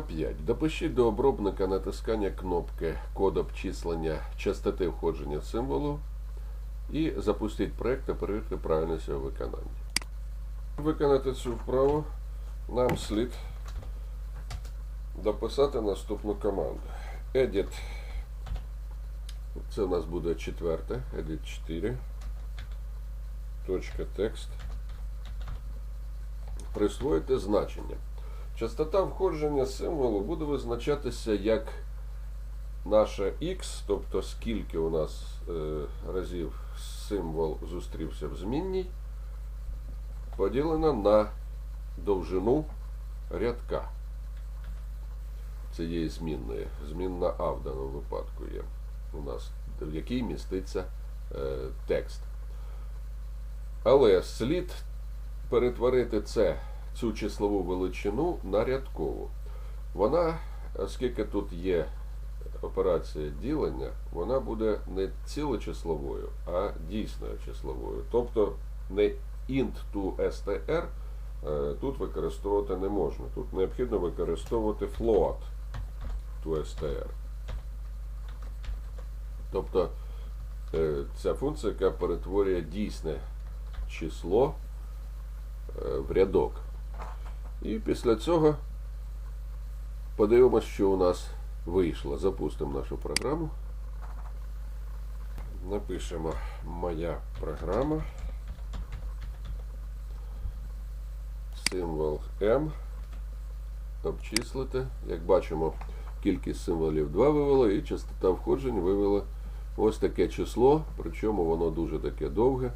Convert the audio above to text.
5. Допишіть до обробника натискання кнопки код обчислення частоти входження символу і запустіть проєкт та перевірте правильність його виконання. Щоб виконати цю вправу, нам слід дописати наступну команду. Edit. Це у нас буде четверте. Edit 4. Точка текст. Присвоїти значення. Частота входження символу буде визначатися як наша x, тобто скільки у нас е, разів символ зустрівся в змінній, поділена на довжину рядка цієї змінної. Змінна А в даному випадку є у нас, в якій міститься е, текст. Але слід перетворити це, цю числову величину на рядкову. Вона, оскільки тут є операція ділення, вона буде не цілочисловою, а дійсною числовою. Тобто не int to str е, тут використовувати не можна. Тут необхідно використовувати float to str. Тобто е, ця функція, яка перетворює дійсне число е, в рядок. І після цього подивимося, що у нас вийшло. Запустимо нашу програму. Напишемо моя програма. Символ М. Обчислити. Як бачимо, кількість символів 2 вивела і частота входжень вивела ось таке число, причому воно дуже таке довге.